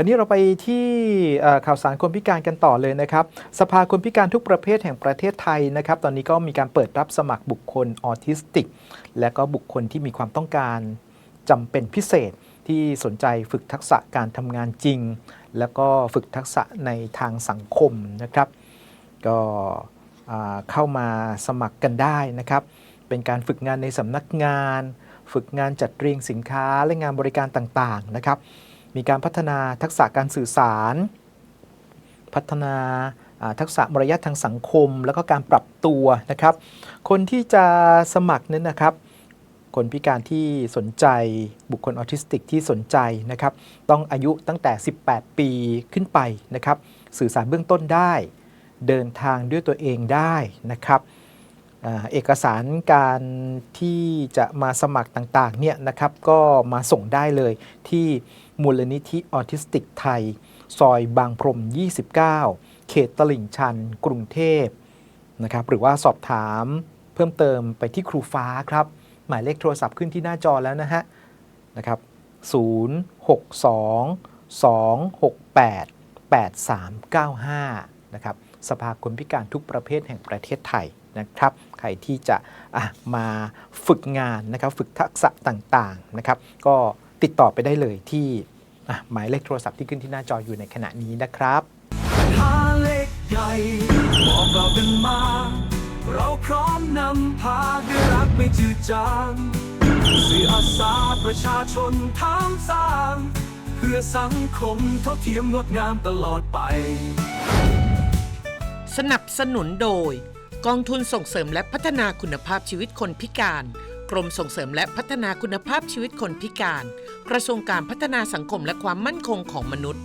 อันนี้เราไปที่ข่าวสารคนพิการกันต่อเลยนะครับ สภาคนพิการทุกประเภทแห่งประเทศไทยนะครับ ตอนนี้ก็มีการเปิดรับสมัครบุคคลออทิสติก และก็บุคคลที่มีความต้องการจำเป็นพิเศษที่สนใจฝึกทักษะการทำงานจริง แล้วก็ฝึกทักษะในทางสังคมนะครับ ก็เข้ามาสมัครกันได้นะครับ เป็นการฝึกงานในสำนักงาน ฝึกงานจัดเรียงสินค้าและงานบริการต่างๆนะครับ มีการพัฒนาทักษะการสื่อสาร พัฒนาทักษะมารยาททางสังคม แล้วก็การปรับตัวนะครับ คนที่จะสมัครนั้นนะครับ คนพิการที่สนใจบุคคลออทิสติกที่สนใจนะครับ ต้องอายุตั้งแต่ 18 ปีขึ้นไปนะครับ สื่อสารเบื้องต้นได้ เดินทางด้วยตัวเองได้นะครับอเอกสารการที่จะมาสมัครต่างๆเนี่ยนะครับก็มาส่งได้เลยที่ มูลนิธิออทิสติกไทย ซอยบางพรม 29 เขตตลิ่งชัน กรุงเทพนะครับหรือว่าสอบถามเพิ่มเติมไปที่ครูฟ้าครับ หมายเลขโทรศัพท์ขึ้นที่หน้าจอแล้วนะฮะนะครับ062 268 8395 นะครับสภาคนพิการทุกประเภทแห่งประเทศไทยนะครับ ใครที่จะะมาฝึกงานนะครับ ฝึกทักษะต่างๆนะครับ ก็ติดต่อไปได้เลยที่ หมายเลขโทรศัพท์ที่ขึ้นที่หน้าจออยู่ในขณะนี้นะครับหาเล็กใหญ่บอกเรากันมา เราพร้อมนำพาด้วยรักไม่จืดจางสื่ออาสาประชาชนทางสร้าง เพื่อสังคมเท่าเทียมงดงามตลอดไป สนับสนุนโดย กองทุนส่งเสริมและพัฒนาคุณภาพชีวิตคนพิการ กรมส่งเสริมและพัฒนาคุณภาพชีวิตคนพิการ กระทรวงการพัฒนาสังคมและความมั่นคงของมนุษย์